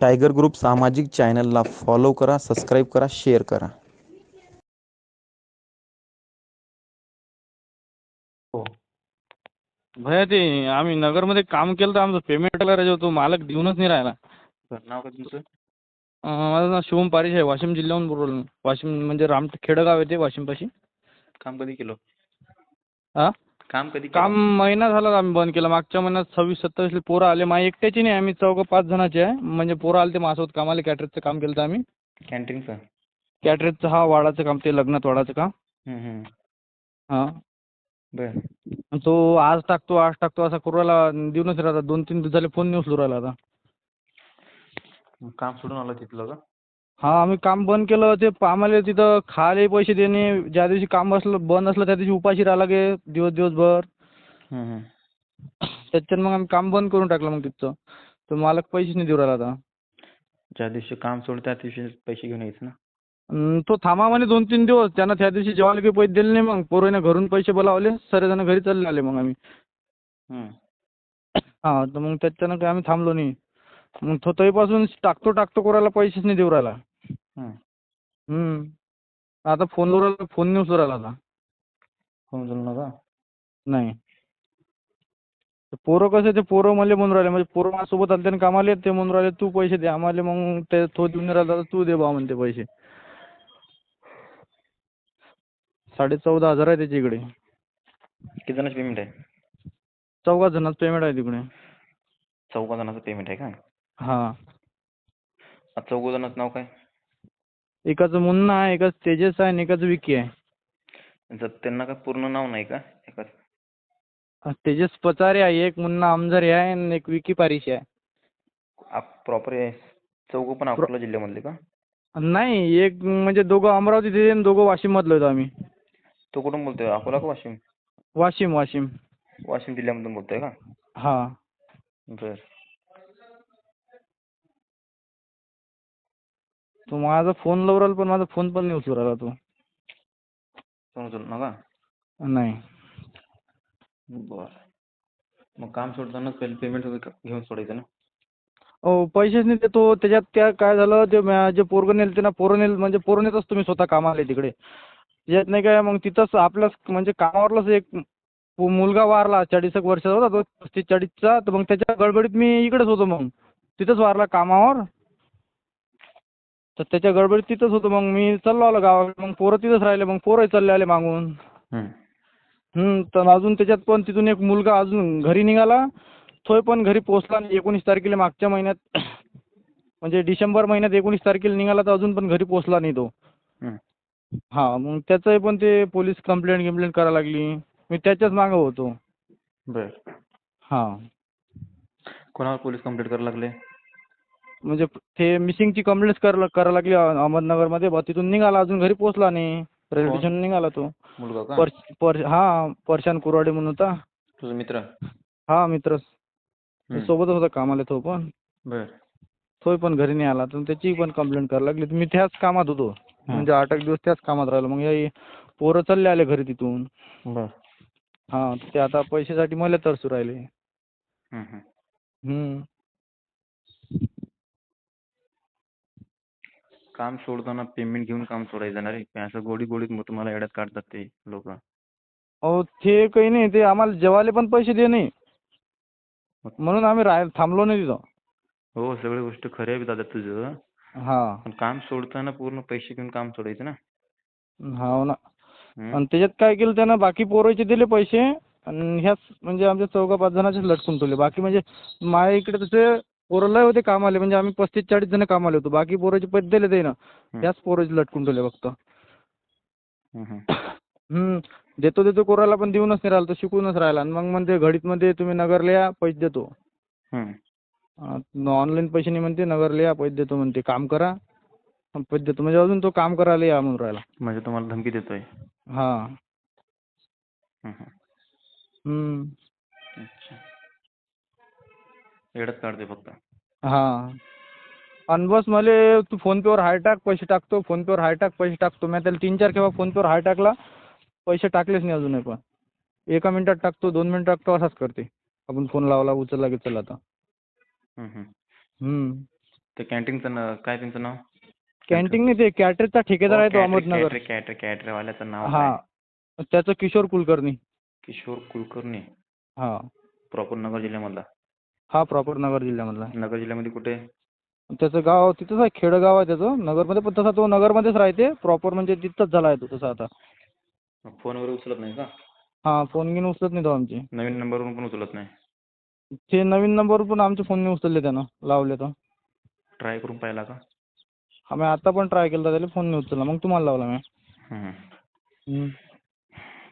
Tiger group सामाजिक चॅनलला follow करा सबस्क्राईब करा शेअर करा. हो. भैया ते आम्ही नगरमध्ये काम केलं तर आमचं पेमेंट करायचं होतं मालक देऊनच नाही राहिला. नाव काय तुमचं? अं, माझं नाव शिवम पारिश आहे वाशिम जिल्ह्याहून बोललो. मी. वाशिम म्हणजे राम खेडगाव आहे ते वाशिमपाशी. काम कधी केलं? हा काम कधी? काम महिना झाला आम्ही बंद केलं. मागच्या महिन्यात सव्वीस सत्तावीसला पोरं आले. माझी एकट्याची नाही आम्ही चौघं पाच जणाचे आहे. म्हणजे पोरं आले ते माझ्यासोबत कामाला कॅटरेजचं काम केलं होतं आम्ही. कॅन्टीनचं? कॅटरेजचं हा वाडाचं काम ते लग्नात वाडाचं काम. हां. बरं. तो आज टाकतो आज टाकतो असा करू राहिला. देऊनच राहिला. दोन तीन दिवस झाले फोन नाही उचलू राहिला आता. काम सोडून आलं तिथलं का? हा आम्ही काम बंद केलं. ते आम्हाला तिथं खायला पैसे देणे ज्या दिवशी काम असलं बंद असलं त्या दिवशी उपाशी राहावं लागे दिवस दिवसभर. त्याच्यानं मग आम्ही काम बंद करून टाकलं मग तिथचं. तर मालक पैसेच नाही देऊ राहिला आता. ज्या दिवशी काम सोड त्या दिवशी पैसे घेऊन यायचं ना? तो थांबा म्हणे दोन तीन दिवस. त्यानं त्या दिवशी जेवायला काही पैसे दिले नाही मग. पोराने घरून पैसे बोलावले. सर्वजण घरी चालले आले मग आम्ही. हम्म. हा तर मग त्याच्यानं काही आम्ही थांबलो नाही. मग तो तरीपासून टाकतो टाकतो कोणाला पैसेच नाही देऊ राहिला. आता फोनवर आला फोन नाही उचलू राहिला आता फोन उचलू नका नाही. ते पोरं कसे ते पोरं मला म्हणून राहिले. म्हणजे पोरं माझ्यासोबत आले त्याने कामाला ते म्हणून राहिले तू पैसे दे. आम्हाला मग ते तो देऊन नाही राहिला तर तू दे बा म्हणते पैसे. साडे चौदा हजार आहे त्याच्या इकडे. किती जणांचं पेमेंट आहे? चौघा जणांचं पेमेंट आहे तिकडे. चौघा जणांचं पेमेंट आहे का हा. चौघ जणांचं नाव काय? एकाचं मुन्ना आहे एकाचं तेजस आहे आणि एकाचं विकी आहे. जर त्यांना काय पूर्ण नाव नाही का? एकाच? तेजस पचारे आहे एक मुन्ना अमझरे आहे आणि एक विकी पारिशी आहे. प्रॉपर चौघ पण अकोला जिल्ह्यामधले का? नाही एक म्हणजे दोघं अमरावतीचे आणि दोघं वाशिममधले होतो आम्ही. तो कुठून बोलतोय? अकोला का वाशिम? वाशिम वाशिम. वाशिम जिल्ह्यामधून बोलतोय का? हा. बर. तो माझा फोन लावून राहिला पण माझा फोन पण नाही उचलू राहिला तो. फोन उचलू नका? नाही. बर. मग काम सोडताना पहिले पेमेंट घेऊन सोडायचं ना? हो पैसेच नाही देतो त्याच्यात त्या काय झालं ते म्या- जे पोरगं नेलं ते ना पोरं नेलं म्हणजे पोरं नेतच तुम्ही स्वतः कामाला तिकडे. त्याच्यात नाही काय मग तिथंच आपलंच म्हणजे कामावरलाच एक मुलगा वारला चाळीस एक वर्षाचा होता तो पस्तीस चाळीसचा तर मग त्याच्या गडबडीत मी इकडेच होतो मग. तिथंच वारला कामावर. तर त्याच्या गडबडीत तिथंच होतो. मग मी चाललो आलो गावाकडे. मग पोरं तिथंच राहिले. मग पोरंही चालले आले मागून. हम्म. हं, तर अजून त्याच्यात पण तिथून एक मुलगा अजून घरी निघाला. तोही पण घरी पोहोचला नाही एकोणीस तारखेला मागच्या महिन्यात म्हणजे डिसेंबर महिन्यात एकोणीस तारखेला निघाला तर अजून पण घरी पोहोचला नाही तो. हा मग त्याचंही पण ते पोलीस कंप्लेंट गिम्प्लेंट करायला लागली. मी त्याच्याच मागं होतो. बर. हा. कोणावर पोलीस कंप्लेंट करायला लागले? म्हणजे ते मिसिंगची कंप्लेंट करायला करायला लागली अह- अहमदनगरमध्ये. बा तिथून निघाला अजून घरी पोहोचला नाही. रेल्वे? स्टेशन निघाला तो. मुलगा का? पर पर हा परशान कुराडे म्हणून होता. तुझा मित्र? हा मित्र. हम्म. सोबतच होता कामाला तो पण. बर. तोही पण घरी नाही आला. तर त्याची पण कंप्लेंट करायला लागली. तर मी त्याच कामात होतो. म्हणजे आठ एक दिवस त्याच कामात राहिलो. मग हे पोरं चालले आले घरी तिथून. बर. हा ते आता पैशासाठी मला तरसू राहिले. हम्म, हम्म. हम्म. काम सोडताना पेमेंट घेऊन काम सोडायचं ना रे काय असं गोडी गोडीत मग तुम्हाला येड्यात काढतात ते लोक. अहो ते काही नाही ते आम्हाला जेवायला पण पैसे दे नाही. म्हणून आम्ही राह थांबलो नाही तिथं. हो सगळी गोष्ट खरी आहे दादा तुझं. हा. पण काम सोडताना पूर्ण पैसे घेऊन काम सोडायचं ना? हो ना. हम्म? आणि त्याच्यात काय केलं त्यानं बाकी पोराचे दिले पैसे आणि ह्याच म्हणजे आमच्या चौघा पाच जणांचेच लटकून ठेवले. बाकी म्हणजे माझ्या इकडे तसे पोरं लय होते कामाले म्हणजे आम्ही पस्तीस चाळीस जण कामाले होतो. बाकी पोराचे पैसे दिले ते ना ह्याच पोराचे लटकून ठेवले फक्त. हम्म. देतो देतो कोराला पण देऊनच नाही राहिला तो शिकूनच राहिला. आणि मग म्हणते घडीतमध्ये तुम्ही नगरला या पैसे देतो. हम्म. ऑनलाईन पैसे नाही म्हणते नगरला या पैसे देतो म्हणते. काम करा पैसे देतो. म्हणजे अजून तो काम करायला या म्हणून राहिला. म्हणजे तुम्हाला धमकी देतोय. हा. हम्म, हम्म. हम्म. अच्छा. येड्यात काढते फक्त. हा. आणि बस मला तू फोनपेवर हाय टाक पैसे टाकतो फोनपेवर हाय टाक पैसे टाकतो. मी त्याला तीन चार केव्हा फोनपेवर हाय टाकला पैसे टाकलेच नाही अजूनही पण. एका मिनिटात टाकतो दोन मिनिटात टाकतो असाच करते. आपण फोन लावला उचलला की चला आता. हम्म. ते कॅन्टीनचं न काय त्यांचं नाव? कॅन्टीन नाही ते कॅटरेजचा ठेकेदार आहे तो अहमदनगर. कॅटरे कॅटरेवाल्याचं नाव हा. काय? त्याचं किशोर कुलकर्णी. किशोर कुलकर्णी. हा. प्रॉपर नगर जिल्ह्यामधला. हा प्रॉपर नगर जिल्ह्यामधला नगर जिल्ह्यामध्ये कुठे? त्याचं गाव तिथंच आहे खेडगाव आहे त्याचं. नगरमध्ये पण तसा तो नगरमध्येच राहते. प्रॉपर म्हणजे तिथंच झाला आहे तो तसा आता. फोन वगैरे उचलत नाही का? हा फोन घेऊन उचलत नाही तो आमचे. नवीन नंबरवरून पण उचलत नाही. ते नवीन नंबर पण आमचे फोन नाही उचलले त्यानं लावले तर. ट्राय करून पाहिला का? आम्ही आता पण ट्राय केला त्याला फोन नाही उचलला. मग तुम्हाला लावला मी. हम्म. हम्म.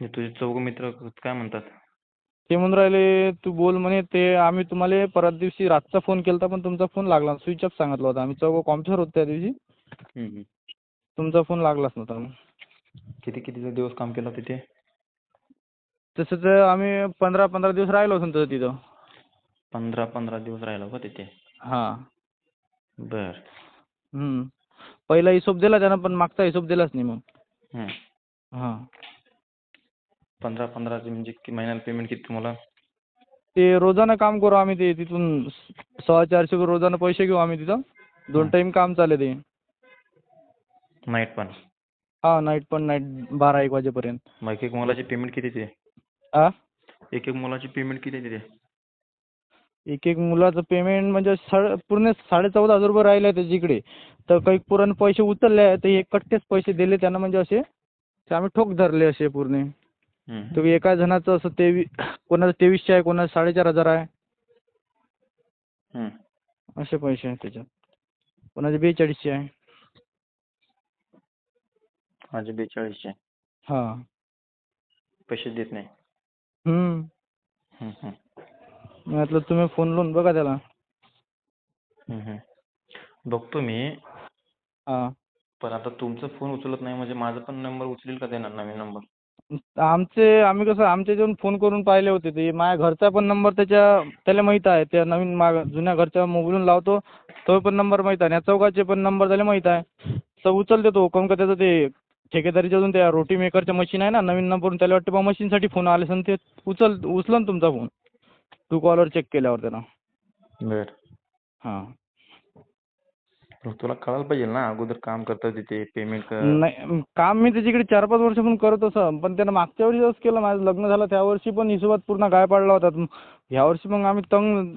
हे तुझे चौघ मित्र काय म्हणतात? ते म्हणून राहिले तू बोल म्हणे ते आम्ही तुम्हाला परत दिवशी रातचा फोन केला पण तुमचा फोन लागला स्विच ऑफ सांगितलं होता आम्ही. चौघं कॉम्प्युटर होतो त्या दिवशी. तुमचा फोन लागलाच नव्हता. मग किती किती दिवस काम केलं तिथे तसं तर आम्ही पंधरा पंधरा दिवस राहिलो होतो तिथं पंधरा पंधरा दिवस राहिलो का तिथे? हां. बर. हम्म. पहिला हिशोब दिला त्यानं पण मागचा हिशोब दिलाच नाही मग. हां. पंधरा पंधराचे म्हणजे कि- महिन्याला पेमेंट किती तुम्हाला? ते रोजानं काम करू आम्ही ते. तिथून सव्वा चारशे रुपये रोजानं पैसे घेऊ आम्ही तिथं. दोन टाईम काम चालले ते. नाईट पण. हा नाईट पण. नाईट बारा एक वाजेपर्यंत. मग एक एक मुलाची पेमेंट किती ते? आ? एक एक मुलाची पेमेंट किती तिथे एक एक मुलाचं पेमेंट म्हणजे साडे पूर्ण साडे चौदा हजार रुपये राहिले त्याच्या इकडे. तर काही पुरण पैसे उचलले तर कट्टेच पैसे दिले त्यानं म्हणजे असे ते आम्ही ठोक धरले असे पूर्ण. तर एका जणाचं असं तेवी कोणाचं तेवीसशे आहे कोणाचं साडेचार हजार आहे. हम्म. असे पैसे आहेत त्याच्यात. कोणाचे बेचाळीसशे आहे. माझे बेचाळीसशे हां. पैसे देत नाही. हम्म. हम्म, हम्म. मी म्हटलं तुम्ही फोन लावून बघा त्याला. हम्म, हम्म. बघतो मी. हां. पण आता तुमचा फोन उचलत नाही म्हणजे माझा पण नंबर उचलेल का देणार नवीन नंबर? आमचे आम्ही कसं आमच्या इथून फोन करून पाहिले होते ते. माझ्या घरचा पण नंबर त्याच्या त्याला माहीत आहे. त्या नवीन मा जुन्या घरच्या मोबाईलवरून लावतो. तो पण नंबर माहीत आहे. आणि या चौघाचे पण नंबर त्याला माहीत आहे. तर उचलते तो. काहून का त्याचं ते ठेकेदारीच्या अजून त्या रोटी मेकरच्या मशीन आहे ना नवीन नंबरवरून त्याला वाटतं बा मशीनसाठी फोन आले असेल ते उचल उचलन तुमचा फोन टू कॉलर चेक केल्यावर त्यानं बर. हां. तुला कळायला पाहिजे ना अगोदर काम करतं तिथे पेमेंट नाही काम मी त्याच्याकडे चार पाच वर्षापासून करत असं पण त्यानं मागच्या वर्षी असं केलं माझं लग्न झालं त्या वर्षी पण हिशोबात पूर्ण गाय पाडला होता. ह्या वर्षी मग आम्ही तंग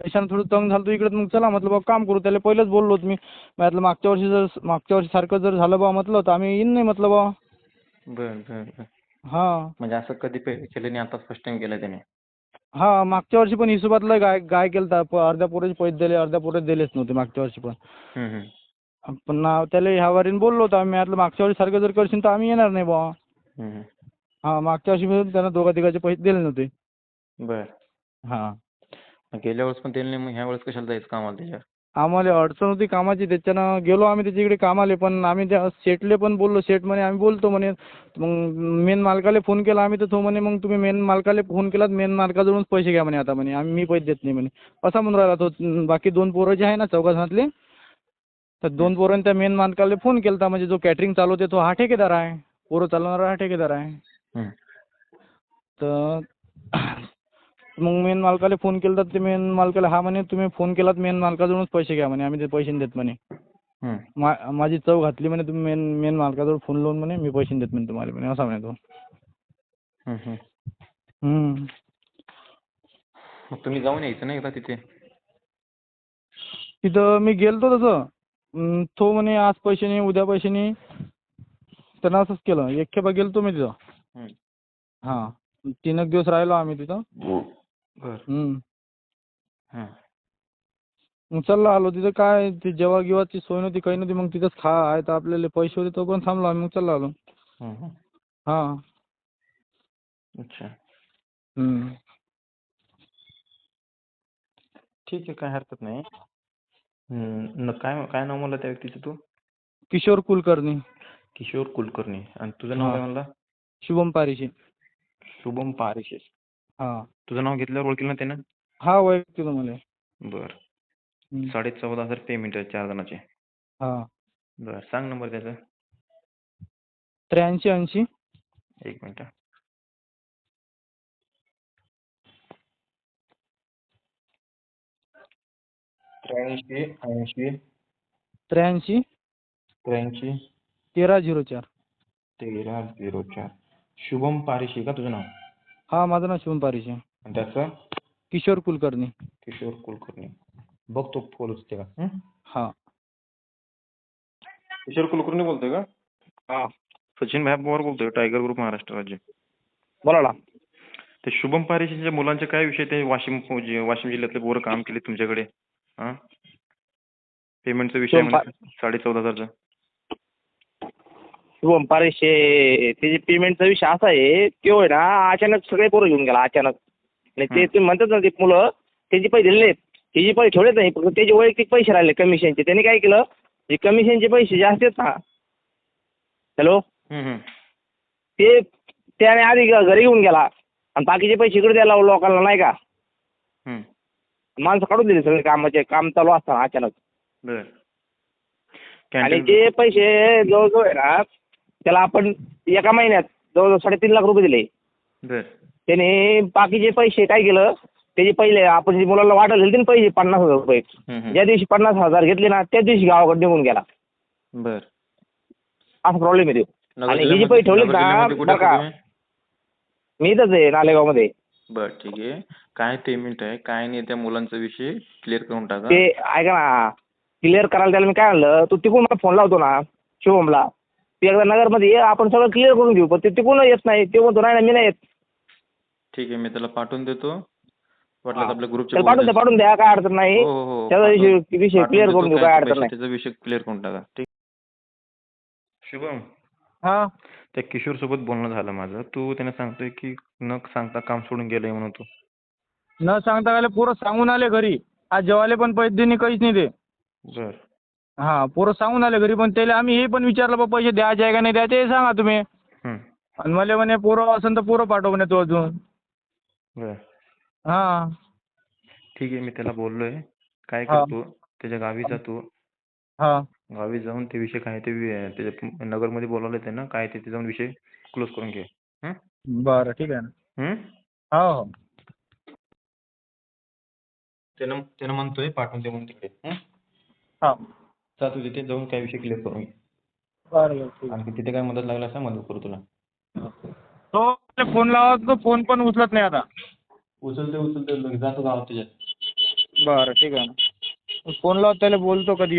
पैशानं थोडं तंग झालो इकडे मग चला म्हटलं बा काम करू. त्याला पहिलेच बोललो होतो मी. म्हटलं मागच्या वर्षी जर मागच्या वर्षी सारखं जर झालं बा म्हटलं तर आम्ही येईन नाही म्हटलं बा. बर बर हां. म्हणजे असं कधी केलं नाही आता फर्स्ट टाइम केलं त्याने. हां मागच्या वर्षी पण हिशोबातलं गाय गाय केलं होतं अर्ध्या पोराचे पैसे दिले अर्ध्या पोराचे दिलेच नव्हते मागच्या वर्षी पण. पण त्याला ह्या वारीने बोललो होतो आम्ही म्हटलं मागच्या वर्षी सारखं जर करशील तर आम्ही येणार नाही बा हम्म, हम्म. हां मागच्या वर्षी पण त्यानं दोघा तिघाचे पैसे दिले नव्हते. बर. हां. गेल्या वेळेस पण दिलं नाही मग ह्या वेळेस कशाला जायचं कामाला त्याच्यावर? आम्हाला अडचण होती कामाची त्याच्यानं गेलो आम्ही त्याच्याकडे कामाले पण आम्ही त्या शेठले पण बोललो शेठ म्हणे आम्ही बोलतो म्हणे मग मेन मालकाला फोन केला आम्ही तर तो म्हणे मग तुम्ही मेन मालकाला फोन केलात मेन मालकाजवळूनच पैसे घ्या म्हणे आता म्हणे आम्ही मी पैसे देत नाही म्हणे असा म्हणून राहिला तो बाकी दोन पोरं जे आहे ना चौघा जणातले तर दोन पोरांनी त्या मेन मालकाला फोन केला म्हणजे जो कॅटरिंग चालवते तो हा ठेकेदार आहे पोरं चालवणारा हा ठेकेदार आहे. तर मग मेन मालकाला फोन केला तर ते मेन मालकाला हा म्हणे तुम्ही फोन केलात मेन मालकाजवळूनच पैसे घ्या म्हणे आम्ही ते पैसे नाही देत म्हणे. मा माझी चव घातली म्हणे तुम्ही मेन मेन मालकाजवळ फोन लावून म्हणे मी पैसे नाही देत म्हणे तुम्हाला म्हणे असा म्हणे तो. हम्म. मग तुम्ही जाऊन यायचं नाही का तिथे? तिथं मी गेलतो तसं. अं, तो म्हणे आज पैसे नाही उद्या पैसे नाही. त्यानं असंच केलं. एक खेपा गेलतो मी तिथं. हम्म. हां. तीन एक दिवस राहिलो आम्ही तिथं. बर. हम्म. हां. मग चाललो आलो तिथं काय ते जेव्हा गिवाची सोय नव्हती काही नव्हती मग तिथंच खा आहे तर आपल्याला पैसे होते तो पण थांबलो आम्ही मग चाललो आलो. हां अच्छा. हम्म. ठीक आहे काय हरकत नाही. हम्म, न काय काय नाव म्हणलं त्या व्यक्तीचं तू? किशोर कुलकर्णी. किशोर कुलकर्णी. आणि तुझं नाव हा. काय म्हणला? शुभम पारिशी. शुभम पारिशेस हां. तुझं नाव घेतल्यावर ओळखील ना त्यानं? हा ओळखते तुम्हाला. बर. साडे चौदा हजार पेमेंट आहे चार जणाचे. हां. बर सांग नंबर त्याचा. त्र्याऐंशी ऐंशी. एक मिनिट. त्र्याऐंशी ऐंशी. त्र्याऐंशी. त्र्याऐंशी. तेरा झिरो चार. तेरा झिरो चार. शुभम पारिशी का तुझं नाव? हा माझं नाव शिवम पारिश आहे. आणि त्याचं? किशोर कुलकर्णी. किशोर कुलकर्णी. बघतो फोन उचलते का? हं? हा. किशोर कुलकर्णी बोलतोय का? हा. सचिन भाई पवार बोलतोय टायगर ग्रुप महाराष्ट्र राज्य. बोला ना. ते शुभम पारिशीच्या मुलांचे काय विषय ते वाशिम जे- वाशिम जिल्ह्यातले पोरं काम केले तुमच्याकडे. हा? पेमेंटचा विषय शुभम साडे चौदा हजारचा. शुभम पारेशे त्याची पेमेंटचा विषय असा आहे तो आहे ना अचानक सगळे पोरं घेऊन गेला अचानक आणि ते. तुम्ही म्हणतात ना ते मुलं त्याचे पैसे दिलेले आहेत त्याचे पैसे ठेवलेत नाही फक्त त्याचे वैयक्तिक पैसे राहिले कमिशनचे त्यांनी काय केलं जे कमिशनचे पैसे जे असतात ना हॅलो. ते त्याने आधी घरी घेऊन गेला आणि बाकीचे पैसे इकडे द्यायला लावले लोकांना नाही का. माणसं काढून दिले सगळे कामाचे काम चालू असताना अचानक आणि ते पैसे जवळजवळ आहे ना त्याला आपण एका महिन्यात जवळजवळ साडेतीन लाख रुपये दिले. बर. त्याने बाकीचे पैसे काय केलं त्याचे पहिले आपण जे मुलाला वाटायला दिले पैसे पन्नास हजार रुपये. ज्या दिवशी पन्नास हजार घेतले ना त्याच दिवशी गावाकडे निघून गेला. बर. असा प्रॉब्लेम आहे तो. नगर आणि हे जे जिल्ह्यामध्ये- पैसे ठेवलेत नगर ना, जिल्ह्यामध्ये कुठे बरं का? तुम्ही? मी इथंच आहे नालेगावमध्ये. बर ठीक आहे. काय पेमेंट आहे. काय नाही त्या मुलांचा विषय क्लिअर करून टाका. ते ऐका ना क्लिअर करायला त्याला मी काय म्हणलं तू तिकडून मला फोन लावतो ना शिवमला. तू एकदा नगरमध्ये ये आपण सगळं क्लिअर करून घेऊ. पण ते तिकडून येत नाही. ते म्हणतो नाही ना मी नाही येत. ठीक आहे मी त्याला पाठवून देतो. वाटलं हा. आपल्या ग्रुपचे तर पाठवून द्या पाठवून द्या काय अडचण नाही. हो हो हो. त्याचा विषय विषय पाठवून क्लिअर देतो. करून घेऊ काय अडचण नाही. त्याचा विषय क्लिअर करून टाका. ठीक. शुभम. हा. त्या किशोर सोबत बोलणं झालं माझं. तू त्याने सांगतोय की न सांगता काम सोडून गेलंय म्हणून तू. न सांगता गेले पोरं सांगून आले घरी. आज जेवायला पण पैसे देणे काहीच नाही ते. बर. हा पोरं सांगून आले घरी पण त्याला आम्ही हे पण विचारलं बा पैसे द्यायचे आहे का नाही द्यायचे हे सांगा तुम्ही. हं. आणि मला म्हणे पोरं असेल तर पोरं पाठव म्हणे तू अजून. बर. हा. ठीक आहे मी त्याला बोललोय. काय हा. करतो त्याच्या गावी जातो हा. गावी जाऊन ते विषय काय ते वि- त्याच्या नगरमध्ये बोलावलं त्यांना काय ते ते जाऊन विषय क्लोज करून घे. हं? बरं ठीक आहे ना. हं? हो हो. त्यानं त्यानं म्हणतोय पाठवून दे म्हणून तिकडे. हं? हा. तू तिथे जाऊन काय विषय क्लिअर करून घे. बरं आणखी तिथे काय मदत लागली असं मदत करू तुला. तो फोन लावा तो फोन पण उचलत नाही आता. उचलते उचलते जातो गावात तुझ्या. बरं ठीक आहे ना. फोन लावत त्याला बोलतो कधी.